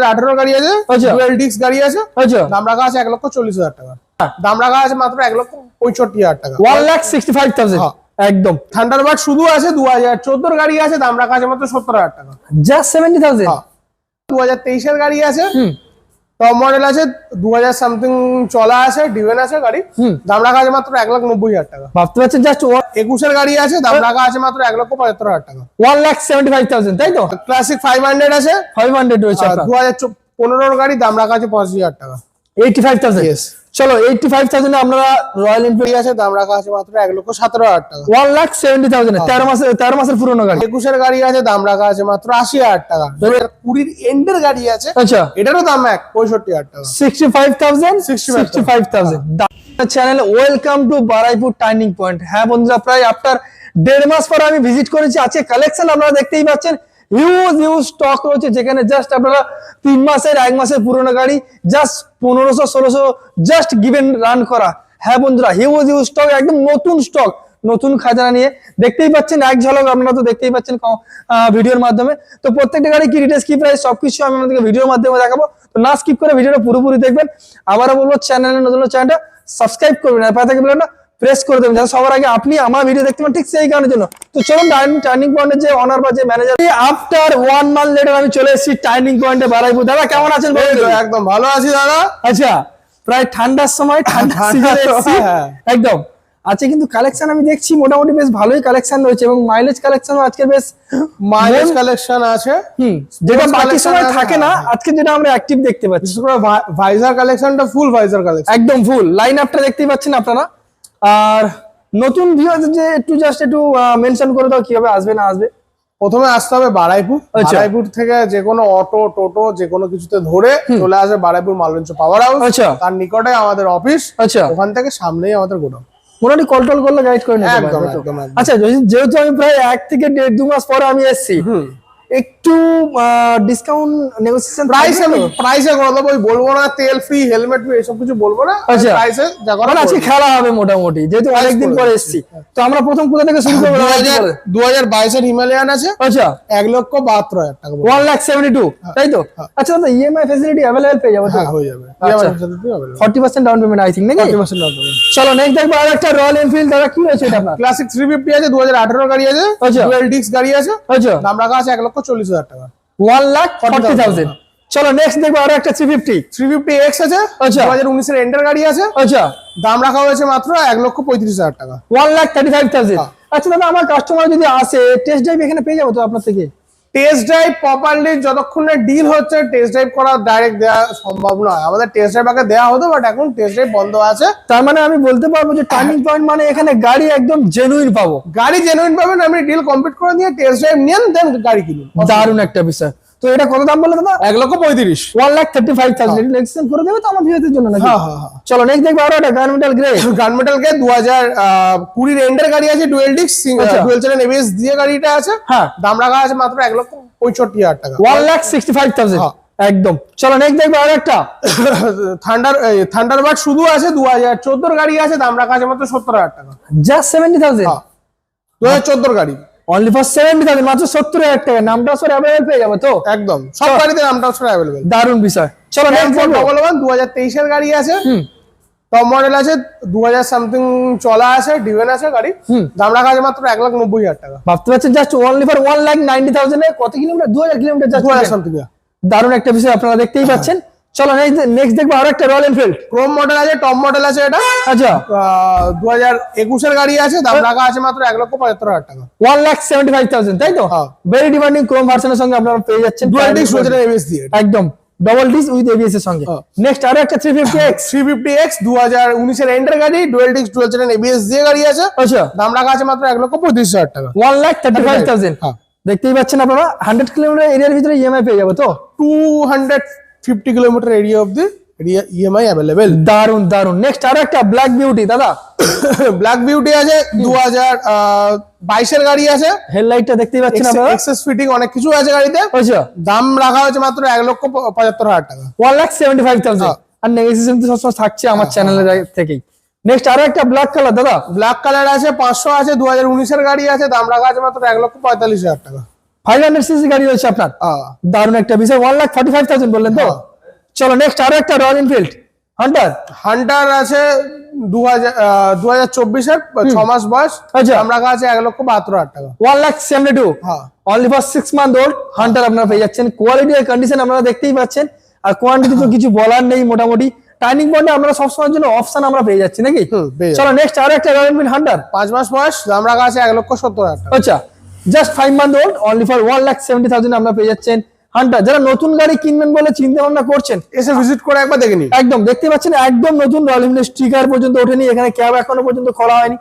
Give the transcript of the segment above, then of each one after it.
হাজার আঠেরো গাড়ি আছে আচ্ছা। ডুয়েল ডিস্ক গাড়ি আছে। আচ্ছা। দাম রাখা আছে এক লক্ষ চল্লিশ হাজার টাকা। দাম রাখা আছে মাত্র এক লক্ষ পঁয়ষট্টি হাজার টাকা। One lakh sixty five thousand. একদম। থান্ডারবার্ড শুধু আছে দু হাজার চোদ্দোর গাড়ি আছে দাম রাখা আছে মাত্র সত্তর হাজার টাকা। জাস্ট সেভেন্টি থাউজেন্ড হ্যাঁ। দু হাজার তেইশের গাড়ি আছে। টপ মডেল আছে দু হাজার সামথিং চলা আছে ডিভেন আছে গাড়ি। দাম রাখা আছে মাত্র এক লাখ নব্বই হাজার টাকা। ভাবতে পারছেন জাস্ট একুশের গাড়ি আছে দাম রাখা আছে মাত্র এক লক্ষ পঁচাত্তর হাজার টাকা। One lakh seventy five thousand তাই তো? ক্লাসিক ফাইভ হান্ড্রেড আছে। ফাইভ হান্ড্রেড রয়েছে দু হাজার পনেরোর গাড়ি দাম রাখা আছে পঁচাশি হাজার টাকা। চলো রয়্যাল এনফিল্ড গাড়ি আছে দাম রাখা আছে মাত্র এক লক্ষ সতেরো হাজার টাকা। ওয়ান লাখ সেভেন্টি থাউজেন্ড তেরো মাসের তেরো মাসের পুরোনো গাড়ি। একুশের গাড়ি আছে দাম রাখা আছে মাত্র আশি হাজার টাকা। দু হাজার এন্ডের গাড়ি আছে আচ্ছা। এটারও দাম এক পঁয়ষট্টি হাজার টাকা। Sixty five thousand 65,000 sixty five thousand channel welcome to Baruipur turning point হ্যাঁ বন্ধুরা প্রায় আফটার দেড় মাস পর আমি ভিজিট করেছি আজকে কালেকশন আপনারা দেখতেই পাচ্ছেন। হিউজ হিউজ স্টক রয়েছে যেখানে জাস্ট আপনারা তিন মাসের, এক মাসের পুরোনো গাড়ি জাস্ট পনেরোশো, ষোলোশো জাস্ট গিভেন রান করা। হ্যাঁ বন্ধুরা হিউজ হিউজ স্টক একদম নতুন স্টক নতুন খাজানা নিয়ে। দেখতেই পাচ্ছেন এক ঝলক, আপনারা তো দেখতেই পাচ্ছেন ভিডিওর মাধ্যমে। তো প্রত্যেকটা গাড়ি কি ডিটেলস কি প্রাইস সবকিছু আমি আপনাদেরকে ভিডিওর মাধ্যমে দেখাবো। তো না স্কিপ করে ভিডিওটা পুরোপুরি দেখবেন। আবারও বলব চ্যানেলে নতুন চ্যানেলটা সাবস্ক্রাইব করবেন। আর পাশে থেকে বেলটা প্রেস করে দেবেন যাতে সবার আগে আপনি আমার ভিডিও দেখতে পান ঠিক সেই কারণের জন্য। তো চলুন টার্নিং পয়েন্টের যে অনার বা যে manager after one month later আমি চলে এসেছি টার্নিং পয়েন্টে বারাইপুর। দাদা কেমন আছেন? একদম ভালো আছি দাদা। আচ্ছা প্রায় ঠান্ডার সময় ঠান্ডা হ্যাঁ। একদম। আচ্ছা কিন্তু কালেকশন আমি দেখছি মোটামুটি বেশ ভালোই কালেকশন রয়েছে এবং মাইলেজ কালেকশন আজকে বেশ মাইলেজ কালেকশন আছে। হুম যেটা বাকি সময় থাকে না হ্যাঁ। আজকে যেটা আমরা অ্যাক্টিভ দেখতে পাচ্ছি। ভাইজার কালেকশনটা ফুল ভাইজার কালেকশন একদম ফুল লাইন আপটা দেখতেই পাচ্ছেন আপনারা। আর নতুন ভিউয়ার যে একটু জাস্ট একটু মেনশন করে দাও কীভাবে আসবে না আসবে। প্রথমে আসতে হবে বারাইপুর। আচ্ছা। বারাইপুর থেকে যে কোনো অটো টোটো যে কোনো কিছুতে ধরে চলে আসে বারাইপুর মালঞ্চ পাওয়ার হাউস আচ্ছা। তার নিকটে আমাদের অফিস আচ্ছা। ওখান থেকে সামনেই আমাদের গোডাউন। মোটামুটি কল টল করলে গাইড করে নিতে। আচ্ছা যেহেতু আমি প্রায় এক থেকে দেড় দু মাস পরে আমি এসেছি একটু ডিসকাউন্ট নেগোসিয়েশন প্রাইস আমি প্রাইসে ওই বলব না তেল ফ্রি হেলমেট ফ্রি এসব কিছু বলব না। আচ্ছা। প্রাইসে যা করা মানে আজকে খেলা হবে মোটামুটি যেহেতু অনেকদিন পরে। এসেছি। তো আমরা প্রথম কোথা থেকে শুরু করব? হিমালয়ান আছে। আচ্ছা। এক লক্ষ বাহাত্তর হাজার টাকা পড়বে। ওয়ান লাখ সেভেন্টি টু তাই তো? আচ্ছা দাদা ইএমআই ফেসিলিটি অ্যাভেলেবেল পেয়ে যাব হ্যাঁ হয়ে যাবে। আচ্ছা। Forty forty percent down payment I think নাকি? পার্সেন্ট চলো নেক্সট দেখব আর একটা রয়্যাল এনফিল্ড দাদা কি রয়েছে এটা আপনার? ক্লাসিক থ্রি ফিফটি আছে দু হাজার আঠারো গাড়ি আছে আচ্ছা। ডুয়েল ডিস্ক গাড়ি আছে। আচ্ছা। দাম রাখা আছে এক লক্ষ চল্লিশ হাজার টাকা। ওয়ান লাখ ফর্টি 40,000 থাউজেন্ড চলো নেক্সট দেখব আরও একটা three fifty three fifty X আছে আচ্ছা। দু হাজার উনিশের এন্ডার গাড়ি আছে। আচ্ছা। দাম রাখা হয়েছে মাত্র এক লক্ষ পঁয়ত্রিশ হাজার টাকা। One lakh thirty five thousand. আচ্ছা দাদা আমার কাস্টমার যদি আসে টেস্ট ড্রাইভ এখানে পেয়ে যাব তো আপনার থেকে? টেস্ট ড্রাইভ প্রপারলি যতক্ষণ না ডিল হচ্ছে টেস্ট ড্রাইভ করা ডাইরেক্ট দেওয়া সম্ভব নয়। আমাদের টেস্ট ড্রাইভ আগে দেওয়া হতো বাট এখন টেস্ট ড্রাইভ বন্ধ আছে। তার মানে আমি বলতে পারব যে টার্নিং পয়েন্ট মানে এখানে গাড়ি একদম জেনুইন পাবো। গাড়ি জেনুইন পাবেন আপনি ডিল কমপ্লিট করে নিয়ে টেস্ট ড্রাইভ নেন দেন গাড়ি কিনুন। দারুণ একটা বিষয়। তো এটা কত দাম বললে দাদা? এক লক্ষ পঁয়ত্রিশ। One lakh thirty five thousand next করে দেবে তো আমার ভিউয়ারদের জন্য নাকি? হ্যাঁ হ্যাঁ হ্যাঁ। চলো নেক্সট দেখব আরও একটা গার্মেন্টাল গ্রে গানমেটাল কে দু হাজার কুড়ির এন্ডার গাড়ি আছে ডুয়েল আচ্ছা। ডুয়েল চ্যানেল এবিএস দিয়ে গাড়িটা আছে। হ্যাঁ। দাম রাখা আছে মাত্র এক লক্ষ পঁয়ষট্টি হাজার টাকা। One lakh sixty five thousand. একদম। চলো নেক্সট দেখব আরও একটা। থান্ডার থান্ডারবার্ড শুধু আছে দু হাজার চোদ্দোর গাড়ি আছে দাম রাখা আছে মাত্র সত্তর হাজার টাকা। জাস্ট সেভেন্টি থাউজেন্ড দু হাজার চোদ্দোর গাড়ি। অনলি ফর সেভেন্টি থাউজেন্ড মাত্র সত্তর হাজার টাকা। নামটা সর অ্যাভেলেবল পেয়ে যাবে তো? একদম। সব গাড়িতে নামটা অ্যাভেলেবেল দারুণ বিষয়। চলো নেক্সট দু হাজার তেইশের গাড়ি আছে। হুম। টপ মডেল আছে দু হাজার সামথিং চলা আছে ডিভেন আছে গাড়ি। দাম রাখা আছে মাত্র এক লাখ নব্বই হাজার টাকা। ভাবতে পারছেন just only for one lakh ninety thousand কত কিলোমিটার দু হাজার কিলোমিটার দু হাজার জাস্ট সামথিং দারুণ একটা বিষয় আপনারা দেখতেই পাচ্ছেন। চলো নেক্সট দেখব আরও একটা রয়্যাল এনফিল্ড ক্রোম মডেল আছে টপ মডেল আছে এটা। আচ্ছা। দু হাজার একুশের গাড়ি আছে দাম রাখা আছে মাত্র এক লক্ষ পঁচাত্তর হাজার টাকা। One lakh seventy five thousand তাই তো? হ্যাঁ। ভেরি ডিমান্ডিং ক্রোম ভার্সনের সঙ্গে আপনারা পেয়ে যাচ্ছেন। ডুয়েল ডিস্ক রয়েছে এবিএস দিয়ে একদম। ডবল ডিস উইথ এবিএস এর সঙ্গে। হ্যাঁ। নেক্সট আরও একটা three fifty X three fifty X দু হাজার উনিশের এন্ডার গাড়ি dual disc dual channel ABS দিয়ে গাড়ি আছে। আচ্ছা। দাম রাখা আছে মাত্র এক লক্ষ পঁয়ত্রিশ হাজার টাকা। One lakh thirty five thousand হ্যাঁ। দেখতেই পাচ্ছেন আপনারা হান্ড্রেড কিলোমিটার এরিয়ার ভিতরে ইএমআই পেয়ে যাবে তো? Two hundred fifty kilometre area the EMI available দারুণ দারুণ নেক্সট আরও একটা ব্ল্যাক বিউটি দাদা। ব্ল্যাক বিউটি আছে দু হাজার বাইশের গাড়ি আছে। হেডলাইটটা দেখতেই পাচ্ছেন আপনারা? এক্সেস ফিটিং অনেক কিছু আছে গাড়িতে। আচ্ছা দাম রাখা হয়েছে মাত্র এক লক্ষ পঁচাত্তর হাজার টাকা। One lakh seventy five thousand হ্যাঁ। আর নেগোসিয়েশন তো সবসময় থাকছে আমার চ্যানেলের থেকেই। নেক্সট আরও একটা ব্ল্যাক কালার দাদা। ব্ল্যাক কালার আছে পাঁচশো আছে দু হাজার উনিশের গাড়ি আছে দাম রাখা আছে মাত্র এক লক্ষ পঁয়তাল্লিশ হাজার টাকা। ফাইভ হান্ড্রেড সিসি গাড়ি রয়েছে আপনার। হ্যাঁ। দারুণ একটা বিষয়। One lakh forty five thousand বললেন তো? হ্যাঁ। চলো নেক্সট আরও একটা রয়্যাল এনফিল্ড হান্টার হান্টার আছে দু হাজার দু হাজার চব্বিশের ছ মাস বয়স। আচ্ছা। আমরা কাছে এক লক্ষ বাহাত্তর হাজার টাকা। ওয়ান লাখ সেভেন্টি টু হ্যাঁ। Only for six month old Hunter আপনারা পেয়ে যাচ্ছেন। কোয়ালিটি আর কন্ডিশন আপনারা দেখতেই পাচ্ছেন। আর কোয়ান্টিটি তো কিছু বলার নেই মোটামুটি। টার্নিং পয়েন্টে আমরা সবসময়ের জন্য অপশন আমরা পেয়ে যাচ্ছি নাকি। চলো নেক্সট আরও একটা রয়্যাল এনফিল্ড হান্টার পাঁচ মাস বয়স আমরা কাছে এক লক্ষ সত্তর হাজার টাকা। আচ্ছা। Just five month old only for one lakh seventy thousand আমরা পেয়ে যাচ্ছেন হান্টার যারা নতুন গাড়ি কিনবেন বলে চিন্তা ভাবনা করছেন এসে ভিজিট করে একবার দেখে নিন। একদম দেখতে পাচ্ছেন একদম নতুন রয়্যাল এনফিল্ড স্টিকার পর্যন্ত ওঠেনি এখানে ক্যাব এখনও পর্যন্ত খোলা হয়নি।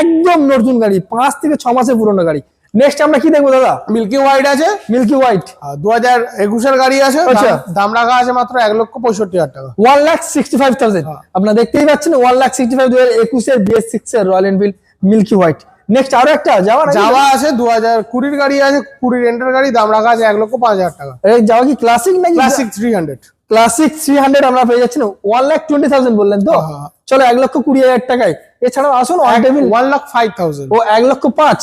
একদম নতুন গাড়ি পাঁচ থেকে ছ মাসের পুরনো গাড়ি। নেক্সট আমরা কি দেখব দাদা? মিল্কি হোয়াইট আছে। মিল্কি হোয়াইট দু হাজার একুশের গাড়ি আছে। আচ্ছা। দাম রাখা আছে মাত্র এক লক্ষ পঁয়ষট্টি হাজার টাকা। One lakh sixty five thousand আপনারা দেখতেই পাচ্ছেন ওয়ান লাখ সিক্সটি ফাইভ দু হাজার একুশের বিএস সিক্স এর Royal Enfield milky white next আরও একটা যাওয়ার যাওয়া আছে দু হাজার কুড়ির গাড়ি আছে কুড়ি রেন্টের গাড়ি দাম রাখা আছে এক লক্ষ পাঁচ হাজার টাকা। যাওয়া কি ক্লাসিক নাকি? Classic three hundred Classic three hundred আমরা পেয়ে যাচ্ছেন ওয়ান লাখ টোয়েন্টি থাউজেন্ড বললেন তো? হ্যাঁ, হ্যাঁ। চলো এক লক্ষ কুড়ি হাজার টাকায়। এছাড়াও আসুন ওয়ান লাখ ফাইভ থাউজেন্ড ও এক লক্ষ পাঁচ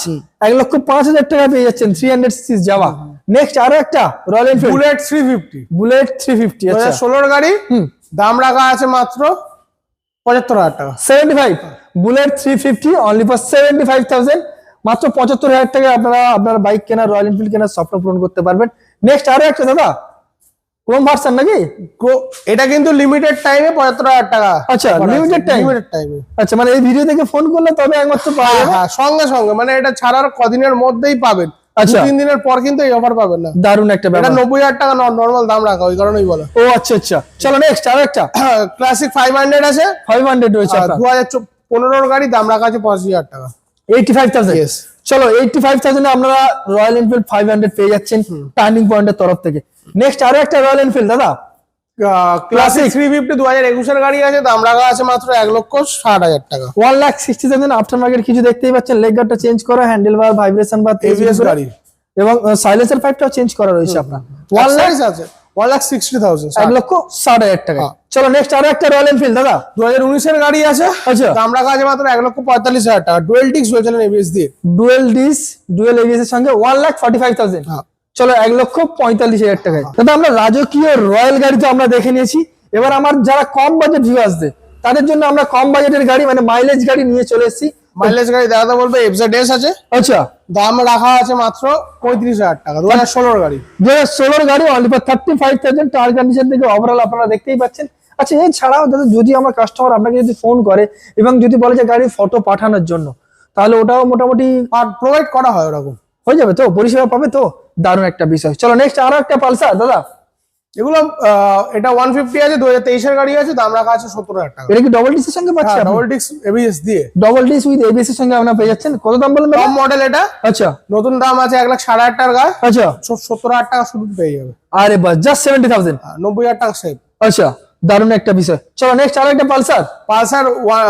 এক লক্ষ পাঁচ হাজার টাকা পেয়ে যাচ্ছেন থ্রি হান্ড্রেড সিক্স যাওয়া। নেক্সট আরও একটা Royal Enfield Bullet three fifty Bullet three fifty আচ্ছা। ষোলোর গাড়ি দাম রাখা আছে মাত্র পঁচাত্তর হাজার টাকা। Seventy five Bullet three fifty only for seventy five thousand মাত্র পঁচাত্তর হাজার টাকা আপনারা আপনার বাইক কেনার রয়্যাল এনফিল্ড কেনার স্বপ্ন পূরণ করতে পারবেন। নেক্সট আরও একটা দাদা ক্রোম ভার্সন নাকি? এটা কিন্তু লিমিটেড টাইমে পঁচাত্তর হাজার টাকা। আচ্ছা, limited time? লিমিটেড টাইমে আচ্ছা মানে এই ভিডিও থেকে ফোন করলে তবে একমাত্র পাওয়া হ্যাঁ যাবে হ্যাঁ সঙ্গে সঙ্গে মানে এটা ছাড়ার কদিনের মধ্যেই পাবেন। আচ্ছা। তিন দিনের পর কিন্তু এই অফার পাবেন না। দারুণ একটা ব্যাপার। নব্বই হাজার টাকা নর্মাল দাম রাখা ওই কারণেই বলো। ও আচ্ছা আচ্ছা। চলো নেক্সট আর একটা ক্লাসিক ফাইভ হান্ড্রেড আছে। ফাইভ হান্ড্রেড রয়েছে দু হাজার পনেরোর গাড়ি দাম রাখা আছে পঁচাশি হাজার টাকা। Eighty five thousand. চলো এইটি ফাইভ থাউজেন্ড আপনারা রয়্যাল এনফিল্ড ফাইভ হান্ড্রেড পেয়ে যাচ্ছেন টার্নিং পয়েন্টের তরফ থেকে। নেক্সট আরও একটা রয়্যাল এনফিল্ড দাদা। ক্লাসিক থ্রি ফিফটি দু হাজার একুশের গাড়ি আছে দাম রাখা আছে মাত্র এক লক্ষ ষাট হাজার টাকা। One lakh sixty thousand after market কিছু দেখতেই পাচ্ছেন লেগ গার্ডটা চেঞ্জ করা হ্যান্ডেল বার ভাইব্রেশন বা এবিএস গাড়ি। এবং সাইলেন্সার চেঞ্জ করা রয়েছে আপনার। ওয়ান লাখ আছে ওয়ান লাখ সিক্সটি থাউজেন্ড এক লক্ষ ষাট হাজার টাকা। হ্যাঁ। চলো নেক্সট আরও একটা রয়্যাল এনফিল্ড দাদা। দু হাজার উনিশের গাড়ি আছে আচ্ছা। দাম রাখা আছে মাত্র এক লক্ষ পঁয়তাল্লিশ হাজার টাকা। ডুয়েল টিক্স হয়েছিলেন এবিএস দিয়ে। ডুয়েল ডিস ডুয়েল এবিএস এর সঙ্গে one lakh forty five thousand. চলো এক লক্ষ পঁয়তাল্লিশ হাজার টাকায়। দাদা আমরা রাজকীয় রয়্যাল গাড়ি তো আমরা দেখে নিয়েছি। এবার আমার যারা কম বাজেট ভিউয়ার্সদের তাদের জন্য আমরা কম বাজেটের গাড়ি মানে মাইলেজ গাড়ি নিয়ে চলে এসেছি। মাইলেজ গাড়ি দাদা বলবে এফজেড এস আছে। আচ্ছা। দাম রাখা আছে মাত্র পঁয়ত্রিশ হাজার টাকা দু হাজার ষোলোর গাড়ি। দু হাজার ষোলোর গাড়ি only for thirty five thousand tyre condition থেকে ওভারঅল আপনারা দেখতেই পাচ্ছেন। আচ্ছা এছাড়াও দাদা যদি আমার কাস্টমার আপনাকে যদি ফোন করে এবং যদি বলে যে গাড়ির ফটো পাঠানোর জন্য তাহলে ওটাও মোটামুটি প্রোভাইড করা হয় ওরকম। হয়ে যাবে তো? পরিষেবা পাবে তো? দারুণ একটা বিষয়। চলো নেক্সট আরও একটা পালসার দাদা। এগুলো এটা ওয়ান ফিফটি আছে দু হাজার তেইশের গাড়ি আছে দাম রাখা আছে সত্তর হাজার টাকা। এটা কি ডবল ডিসের সঙ্গে পাচ্ছি ডবল ডিক্স এবিএস দিয়ে। ডবল ডিস উইথ এবিএস এর সঙ্গে আপনারা পেয়ে যাচ্ছেন। কত দাম বললেন কম মডেল এটা। আচ্ছা। নতুন দাম আছে এক লাখ সাড়ে আট টাকা আচ্ছা। সত্তর হাজার টাকা শুধু পেয়ে যাবে। আরে বাস জাস্ট সেভেন্টি থাউজেন্ড নব্বই হাজার টাকা সেভ আচ্ছা দারুণ একটা বিষয়। চলো নেক্সট আরও একটা পালসার। পালসার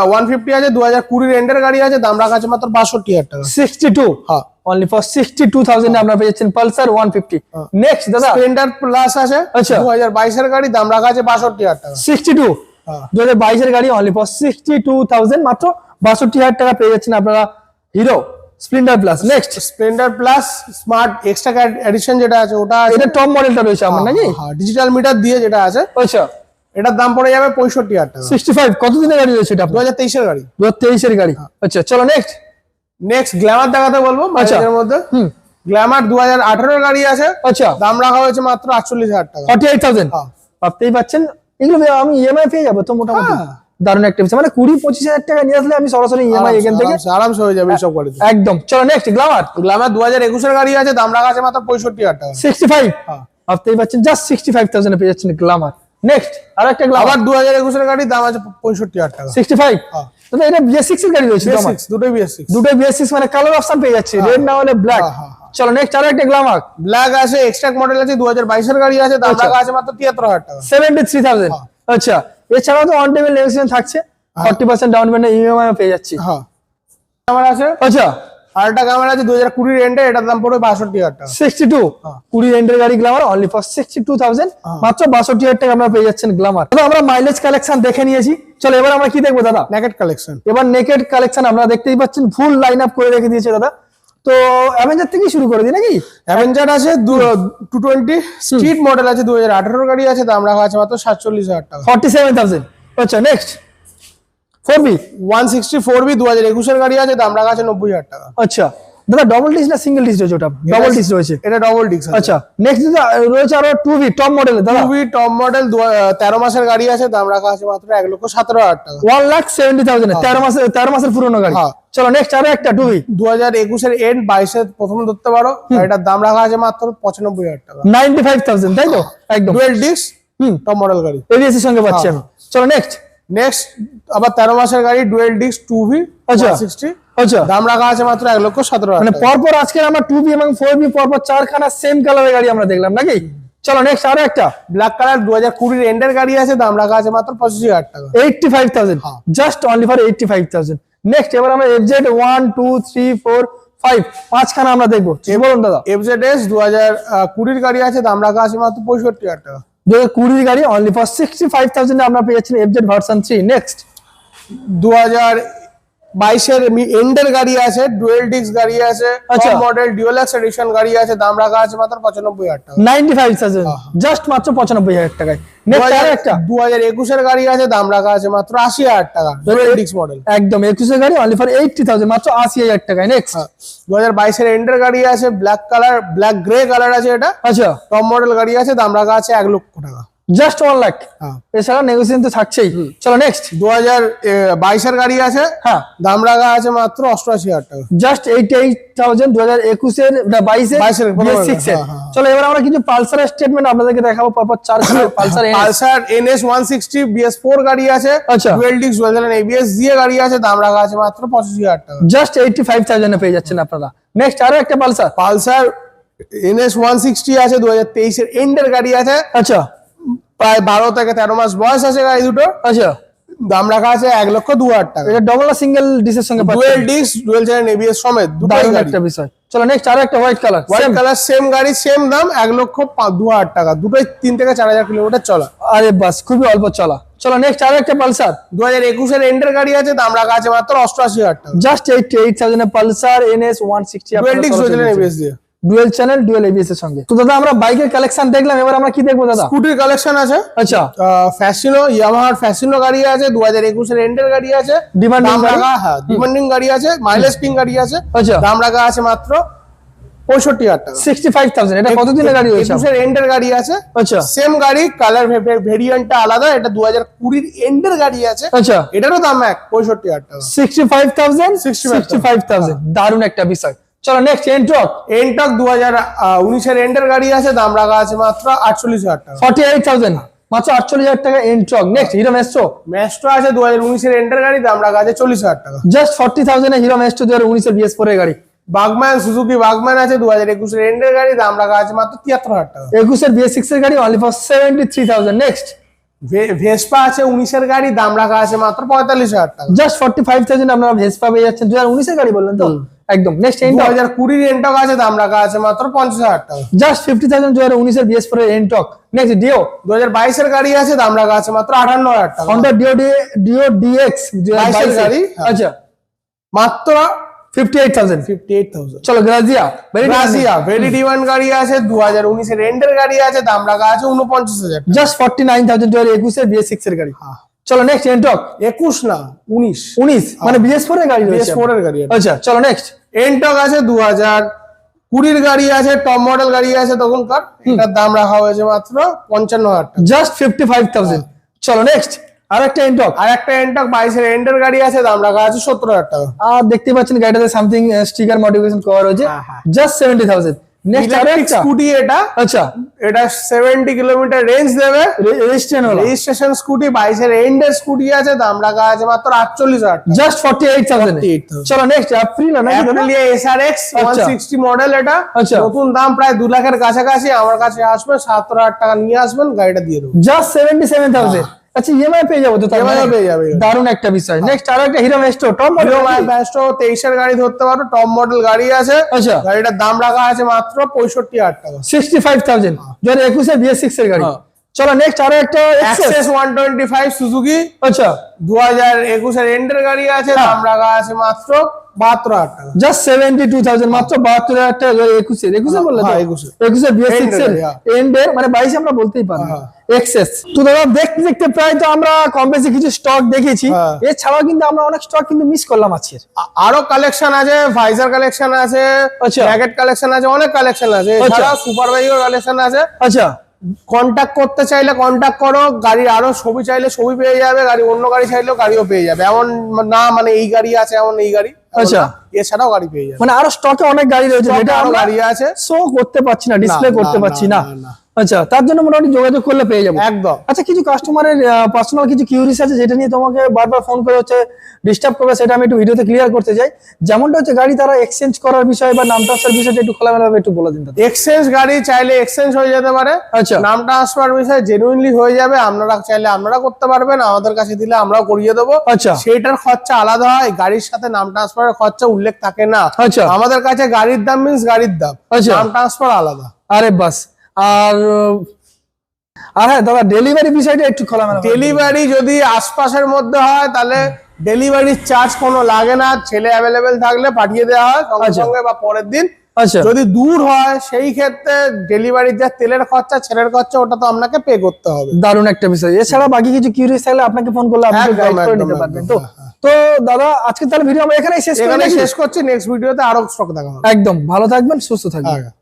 ওয়ান ফিফটি আছে দু হাজার কুড়ি রেন্টের গাড়ি আছে দাম রাখা আছে মাত্র বাষট্টি হাজার টাকা। সিক্সটি টু হ্যাঁ। Only for sixty two thousand আপনারা পেয়ে যাচ্ছেন পালসার ওয়ান ফিফটি নেক্সট দাদা। স্প্লেন্ডার প্লাস আছে। আচ্ছা। দু হাজার বাইশের গাড়ি দাম রাখা আছে বাষট্টি হাজার টাকা। সিক্সটি টু হ্যাঁ। দু হাজার বাইশের গাড়ি only for sixty two thousand মাত্র বাষট্টি হাজার টাকা পেয়ে যাচ্ছেন আপনারা Hero Splendor Plus next Splendor Plus smart extra edition যেটা আছে ওটা এটা টপ মডেলটা রয়েছে আমার নাকি? ডিজিটাল মিটার দিয়ে যেটা আছে আচ্ছা। এটার দাম পড়ে যাবে পঁয়ষট্টি হাজার টাকা। সিক্সটি ফাইভ কতদিনের গাড়ি রয়েছে এটা দু হাজার তেইশের গাড়ি। দু হাজার তেইশের গাড়ি। আচ্ছা চলো নেক্সট নেক্সট গ্ল্যামার দেখাতে বলব আচ্ছা। মধ্যে। গ্ল্যামার দু হাজার আঠারোর গাড়ি আছে। আচ্ছা। দাম রাখা হয়েছে মাত্র আটচল্লিশ হাজার টাকা। ফর্টি এইট থাউজেন্ড হ্যাঁ। ভাবতেই পাচ্ছেন এগুলো আমি ইএমআই পেয়ে যাব তো মোটামুটি। হ্যাঁ। দারুণ একটা বিষয় মানে কুড়ি পঁচিশ হাজার টাকা নিয়ে আসলে আমি সরাসরি ইএমআই এখান থেকে আরামসে- হয়ে যাবে এইসব গাড়িতে একদম। চলো নেক্সট গ্লামার গ্ল্যামার দু হাজার একুশের গাড়ি আছে দাম রাখা আছে মাত্র পঁয়ষট্টি হাজার টাকা। সিক্সটি ফাইভ হ্যাঁ। ভাবতেই পাচ্ছেন জাস্ট সিক্সটি ফাইভ থাউজেন্ড পেয়ে যাচ্ছেন গ্লামার নেক্সট আর একটা আবার দু হাজার একুশের গাড়ি দাম আছে পঁয়ষট্টি হাজার টাকা। সিক্সটি ফাইভ হ্যাঁ। দাদা এটা বিএস সিক্স এর গাড়ি রয়েছে তো আমার। সিক্স দুটোই বিএস দুটো বিএস মানে কালার অপশন পেয়ে যাচ্ছে। রেড না হলে ব্ল্যাক হ্যাঁ, হ্যাঁ, চলো নেক্সট আরও একটা গ্ল্যামার ব্ল্যাক আছে এক্সট্রা মডেল আছে দু হাজার বাইশের গাড়ি আছে দাম আচ্ছা। রাখা আছে মাত্র তিয়াত্তর হাজার টাকা। সেভেন্টি থ্রি থাউজেন্ড হ্যাঁ। আচ্ছা এছাড়াও তো অন টেবিল নেগোসিয়েশন থাকছে forty percent down payment EMI পেয়ে যাচ্ছি। হ্যাঁ। আমার আছে? আচ্ছা। আর একটা ক্যামেরা আছে দু হাজার কুড়ি রেন্টে এটার দাম পড়বে বাষট্টি হাজার টাকা। সিক্সটি টু হ্যাঁ। কুড়ি রেন্টের গাড়ি Glamour only for sixty two thousand মাত্র বাষট্টি হাজার টাকা আমরা পেয়ে যাচ্ছেন গ্লামার দাদা আমরা মাইলেজ কালেকশন দেখে নিয়েছি। চলো এবার আমরা কি দেখব দাদা? ন্যাকেট কালেকশন এবার নেকেড কালেকশন আপনারা দেখতেই পাচ্ছেন ফুল লাইন আপ করে রেখে দিয়েছে দাদা। তো অ্যাভেঞ্জার থেকেই শুরু করে দিই নাকি? অ্যাভেঞ্জার আছে টু টোয়েন্টি স্ট্রিট মডেল আছে দু হাজার আঠারোর গাড়ি আছে দাম রাখা আছে মাত্র সাতচল্লিশ হাজার টাকা। ফর্টি সেভেন থাউজেন্ড আচ্ছা next four B one sixty four B দু হাজার একুশের গাড়ি আছে দাম রাখা আছে নব্বই হাজার টাকা। আচ্ছা। দাদা ডবল ডিস না সিঙ্গেল ডিস রয়েছে ওটা? ডবল ডিস রয়েছে। এটা ডবল ডিক্স আচ্ছা। নেক্সট রয়েছে আরও টু বি টপ মডেলের দাদা? টু বি টপ মডেল তেরো মাসের গাড়ি আছে দাম রাখা আছে মাত্র এক লক্ষ সতেরো হাজার টাকা। ওয়ান লাখ সেভেন্টি থাউজেন্ড তেরো মাসের তেরো মাসের পুরোনো গাড়ি। হ্যাঁ। চলো নেক্সট আরও একটা টু বি দু হাজার একুশের এন্ড বাইশের প্রথম ধরতে পারো। গাড়িটার দাম রাখা আছে মাত্র পঁচানব্বই হাজার টাকা। নাইনটি ফাইভ থাউজেন্ড তাই তো? একদম। ডুয়েল ডিক্স হুম। টপ মডেল গাড়ি। এবিএস সঙ্গে পাচ্ছি হ্যাঁ। আমি। চলো নেক্সট নেক্সট আবার তেরো মাসের গাড়ি ডুয়েল ডিক্স টু ভি আচ্ছা। সিক্সটি আচ্ছা। দাম রাখা আছে মাত্র এক লক্ষ সতেরো মানে পরপর আজকে আমরা টু বি এবং ফোর বি পরপর চারখানা সেম কালারের গাড়ি আমরা দেখলাম নাকি? চলো নেক্সট আরও একটা। ব্ল্যাক কালার দু হাজার কুড়ির এন্ডের গাড়ি আছে দাম রাখা আছে মাত্র পঁচিশ হাজার টাকা। Eighty five thousand. Just only for eighty five thousand next এবার আমরা FZ one two three four five পাঁচখানা আমরা দেখব। বলুন দাদা? এফজেড এস দু হাজার কুড়ির গাড়ি আছে দাম রাখা আছে মাত্র পঁয়ষট্টি হাজার টাকা। দু হাজার কুড়ির গাড়ি অনলি ফর সিক্সটি ফাইভ থাউজেন্ডে আমরা পেয়ে যাচ্ছেন এফজেড ভার্সন থ্রি নেক্সট দু হাজার বাইশের এন্ডের গাড়ি আছে ডুয়েল গাড়ি আছে আচ্ছা। মডেল ডিওলেক্স এডিশন গাড়ি আছে দাম রাখা আছে মাত্র পঁচানব্বই হাজার টাকা। নাইনটি ফাইভ থাউজেন্ড জাস্ট মাত্র পঁচানব্বই হাজার টাকায়। একটা দু হাজার একুশের গাড়ি আছে দাম রাখা আছে মাত্র আশি হাজার টাকা ডুয়েল মডেল একদম একুশের গাড়ি অনলি ফর এইটটি থাউজেন্ড মাত্র আশি হাজার টাকায়। নেক্সট দু হাজার বাইশের এন্ডের গাড়ি আছে black colour black grey colour আছে এটা। আচ্ছা। টপ মডেল গাড়ি আছে দাম রাখা আছে এক লক্ষ টাকা। জাস্ট ওয়ান লাখ এছাড়া নেগোসিয়েশন তো থাকছেই। চলো নেক্সট দু হাজার বাইশের গাড়ি আছে। হ্যাঁ। দাম রাখা আছে মাত্র অষ্টআশি হাজার টাকা। জাস্ট এইট এইট থাউজেন্ড দু হাজার একুশের বাইশের 22 সিক্স হ্যাঁ, হ্যাঁ। চলো এবার আমরা কিছু পালসারের স্টেটমেন্ট আপনাদেরকে দেখাবো। পরপর চার Pulsar Pulsar NS one sixty BS four গাড়ি আছে। আচ্ছা। ডুয়েল ডিক্স ডুয়েল এবিএস দিয়ে গাড়ি আছে। দাম রাখা আছে মাত্র পঁচাশি হাজার টাকা। জাস্ট এইটটি ফাইভ থাউজেন্ডে পেয়ে যাচ্ছেন আপনারা। নেক্সট আরও একটা Pulsar. Pulsar NS one sixty আছে দু হাজার তেইশের এন্ডের গাড়ি আছে। আচ্ছা। প্রায় বারো থেকে তেরো মাস বয়স আছে গাড়ি দুটো। আচ্ছা। দাম রাখা আছে এক লক্ষ দু হাজার টাকা। এটা ডবল সিঙ্গেল ডিসের সঙ্গে ডুয়েল পাচ্ছেন ডুয়েল চ্যানেল এবিএস সমেত দুটো দারুণ একটা বিষয়। চলো নেক্সট আরও একটা white colour white colour same গাড়ি সেম দাম এক লক্ষ দু হাজার টাকা। দুটোই তিন থেকে চার হাজার কিলোমিটার চলা। আরে বাস খুবই অল্প চলা। চলো নেক্সট আরও একটা পালসার। দু হাজার একুশের এন্ডের গাড়ি আছে দাম রাখা আছে মাত্র অষ্টআশি হাজার টাকা। Just eighty eight thousand Pulsar NS one sixty ABS দিয়ে। ডুয়েল চ্যানেল ডুয়েল এবিএস এর সঙ্গে। তো দাদা আমরা বাইকের কালেকশন দেখলাম এবার আমরা কি দেখব দাদা? স্কুটির কালেকশন আছে। আচ্ছা। ফ্যাসিনো ইয়ামাহার ফ্যাসিনো গাড়ি আছে দু হাজার একুশের এন্ডের গাড়ি আছে? রাখা হ্যাঁ ডিমান্ডিং গাড়ি আছে মাইলেজ পিং গাড়ি আছে আচ্ছা। দাম রাখা আছে মাত্র পঁয়ষট্টি হাজার টাকা। সিক্সটি ফাইভ থাউজেন্ড এটা কতদিনের গাড়ি একুশের এন্ডের গাড়ি আছে। আচ্ছা। সেম গাড়ি কালার ভেরিয়েন্টটা আলাদা এটা দু হাজার কুড়ির এন্ডের গাড়ি আছে। আচ্ছা। এটারও দাম এক পঁয়ষট্টি হাজার টাকা। Sixty five thousand 65,000 sixty five thousand দারুণ একটা বিষয়। চলো নেক্সট এন্ট্রক এনটক দু হাজার উনিশের এন্ডের গাড়ি আছে দাম রাখা আছে মাত্র আটচল্লিশ হাজার টাকা। ফর্টি এইট থাউজেন্ড মাত্র আটচল্লিশ হাজার টাকা এন্ট্রক নেক্সট হিরো মেস্ট্রো ম্যাস্ট্রো আছে দু হাজার উনিশের এন্ডের গাড়ি দাম রাখা আছে চল্লিশ হাজার টাকা। Just forty thousand Hero Maestro দু হাজার উনিশের বিএস ফোর গাড়ি। বাগম্যান সুজুকি বাগম্যান আছে দু হাজার একুশের এন্ডের গাড়ি দাম রাখা আছে মাত্র তিয়াত্তর হাজার টাকা। একুশের বিএস সিক্স এর গাড়ি only for seventy three thousand next Vespa আছে উনিশের গাড়ি দাম রাখা আছে মাত্র পঁয়তাল্লিশ হাজার টাকা। জাস্ট ফর্টি ফাইভ থাউজেন্ড আপনারা ভেসপা পেয়ে যাচ্ছেন। দু হাজার উনিশের গাড়ি বললেন তো? একদম। নেক্সট এন্টক হাজার কুড়ির এন্টক আছে দাম রাখা আছে মাত্র পঞ্চাশ হাজার টাকা। জাস্ট ফিফটি থাউজেন্ড দু হাজার উনিশের BS four Ntorq next Dio দু হাজার বাইশের গাড়ি আছে দাম রাখা আছে মাত্র আটান্ন হাজার টাকা। হন্ডা ডিও ডিও ডিএক্স গাড়ি, হ্যাঁ। আচ্ছা। মাত্র fifty eight thousand fifty eight thousand চলো গ্রাজিয়া ভেরি ডিমান্ড গাড়ি আছে দু হাজার উনিশের এন্ডের গাড়ি আছে দাম রাখা আছে উনপঞ্চাশ হাজার টাকা। জাস্ট ফর্টি নাইন থাউজেন্ড দু হাজার একুশের বিএস সিক্স এর গাড়ি। হ্যাঁ। চলো নেক্সট এন্টক একুশ না উনিশ। উনিশ। মানে বিএস ফোর এর গাড়ি বিএস ফোর এর গাড়ি আচ্ছা চলো নেক্সট এনটক আছে দু হাজার কুড়ির গাড়ি আছে টপ মডেল গাড়ি আছে তখনকার। এটার দাম রাখা হয়েছে মাত্র পঞ্চান্ন হাজার টাকা। জাস্ট ফিফটি ফাইভ থাউজেন্ড চলো নেক্সট আর একটা এন্টক আর একটা এনটক বাইশের এন্ডের গাড়ি আছে দাম রাখা আছে সত্তর হাজার টাকা। আর দেখতে পাচ্ছেন গাড়িটাতে সামথিং স্টিকার মডিফিকেশন করা রয়েছে। জাস্ট সেভেন্টি থাউজেন্ড স্কুটি এটা। আচ্ছা। এটা সেভেন্টি কিলোমিটার রেঞ্জ দেবে। রেজিস্ট্রেশন স্কুটি বাইশের এন্ডের স্কুটি আছে দাম রাখা আছে মাত্র আটচল্লিশ হাজার জাস্ট ফর্টি এইট থাউজেন্ড চলো নেক্সট? অ্যাপ্রিলিয়া এসআরএক্স ওয়ান আচ্ছা। সিক্সটি মডেল এটা। আচ্ছা। নতুন দাম প্রায় দু লাখের কাছাকাছি। আমার কাছে আসবে সত্তর হাজার টাকা নিয়ে আসবেন গাড়িটা দিয়ে দেবো। জাস্ট সেভেন্টি সেভেন থাউজেন্ড আচ্ছা ইএমআই পেয়ে যাব তো মানে? পেয়ে যাবে। দারুণ একটা বিষয়। নেক্সট আর একটা Hero Maestro top model Hero গাড়ি। ধরতে পারো টপ মডেল গাড়ি আছে। আচ্ছা। গাড়িটার দাম রাখা আছে মাত্র পঁয়ষট্টি হাজার টাকা। সিক্সটি ফাইভ থাউজেন্ড দু হাজার একুশে বিএস সিক্স এর গাড়ি। হ্যাঁ। চলো নেক্সট আরও একটা Access one twenty five Suzuki আচ্ছা দু হাজার একুশের এন্ডের গাড়ি আছে হ্যাঁ। দাম রাখা আছে মাত্র বাহাত্তর হাজার টাকা জাস্ট সেভেন্টি টু থাউজেন্ড মাত্র বাহাত্তর হাজার টাকা একুশের একুশে বললে তো হ্যাঁ, একুশে। একুশে বিএস এর এর, হ্যাঁ। মানে বাইশে আমরা বলতেই হ্যাঁ। এক্সেস তো দাদা দেখতে দেখতে প্রায় তো আমরা কম বেশি কিছু স্টক দেখেছি হ্যাঁ। এছাড়াও কিন্তু আমরা অনেক স্টক কিন্তু মিস করলাম আজকের আরও কালেকশন আছে ভাইজার কালেকশন আছে আচ্ছা। জ্যাকেট কালেকশন আছে অনেক কালেকশন আছে। এছাড়া সুপার বাইকের কালেকশন আছে আচ্ছা কন্ট্যাক্ট করতে চাইলে কন্ট্যাক্ট করো, গাড়ির আরও ছবি চাইলে ছবি পেয়ে যাবে, গাড়ি অন্য গাড়ি চাইলেও গাড়িও পেয়ে যাবে এমন না মানে এই গাড়ি আছে, এমন এই গাড়ি আচ্ছা। এছাড়াও গাড়ি পেয়ে যাবে। মানে আরও স্টকে অনেক গাড়ি রয়েছে Stock যেটা আরও গাড়ি আছে। শো করতে পারছি না ডিসপ্লে করতে পারছি না। আচ্ছা তার জন্য মোটামুটি যোগাযোগ করলে পেয়ে যাব। একদম। আচ্ছা কিছু কাস্টমারের পার্সোনাল কিছু কিউরিস আছে যেটা নিয়ে তোমাকে বারবার ফোন করে হচ্ছে ডিস্টার্ব করবে সেটা আমি একটু ভিডিওতে ক্লিয়ার করতে চাই। যেমনটা হচ্ছে গাড়ি তারা এক্সচেঞ্জ করার বিষয় বা নাম ট্রান্সফার বিষয়টা একটু খোলামেলা একটু বলে দিন এক্সচেঞ্জ গাড়ি চাইলে এক্সচেঞ্জ হয়ে যেতে পারে। আচ্ছা। নাম ট্রান্সফার বিষয় জেনুইনলি হয়ে যাবে। আপনারা চাইলে আপনারা করতে পারবেন আমাদের কাছে দিলে আমরাও করিয়ে দেবো। আচ্ছা। সেইটার খরচা আলাদা হয় গাড়ির সাথে নাম ট্রান্সফারের খরচা উল্লেখ থাকে না। আচ্ছা। আমাদের কাছে গাড়ির দাম মিন্স গাড়ির দাম। আচ্ছা। নাম ট্রান্সফার আলাদা। আরে বাস। আর হ্যাঁ দাদা ডেলিভারি বিষয়টা একটু খোলামেলা ডেলিভারি যদি আশপাশের মধ্যে হয় তাহলে ডেলিভারির চার্জ কোনো লাগে না। ছেলে অ্যাভেলেবেল থাকলে পাঠিয়ে দেওয়া হয় সঙ্গে আচ্ছা। সঙ্গে বা পরের দিন। যদি দূর হয় সেই ক্ষেত্রে ডেলিভারির যা তেলের খরচা ছেলের খরচা ওটা তো আপনাকে পে করতে হবে। দারুণ একটা বিষয়। এছাড়া বাকি কিছু কিউরিয়াস থাকলে আপনাকে ফোন করলে আপনি করে নিতে পারবেন। তো একদম, তো দাদা আজকে তাহলে ভিডিও আমরা এখানেই শেষ এখানেই এখানে শেষ করছি নেক্সট ভিডিওতে আরও স্টক দেখা একদম ভালো থাকবেন সুস্থ থাকবেন। হ্যাঁ।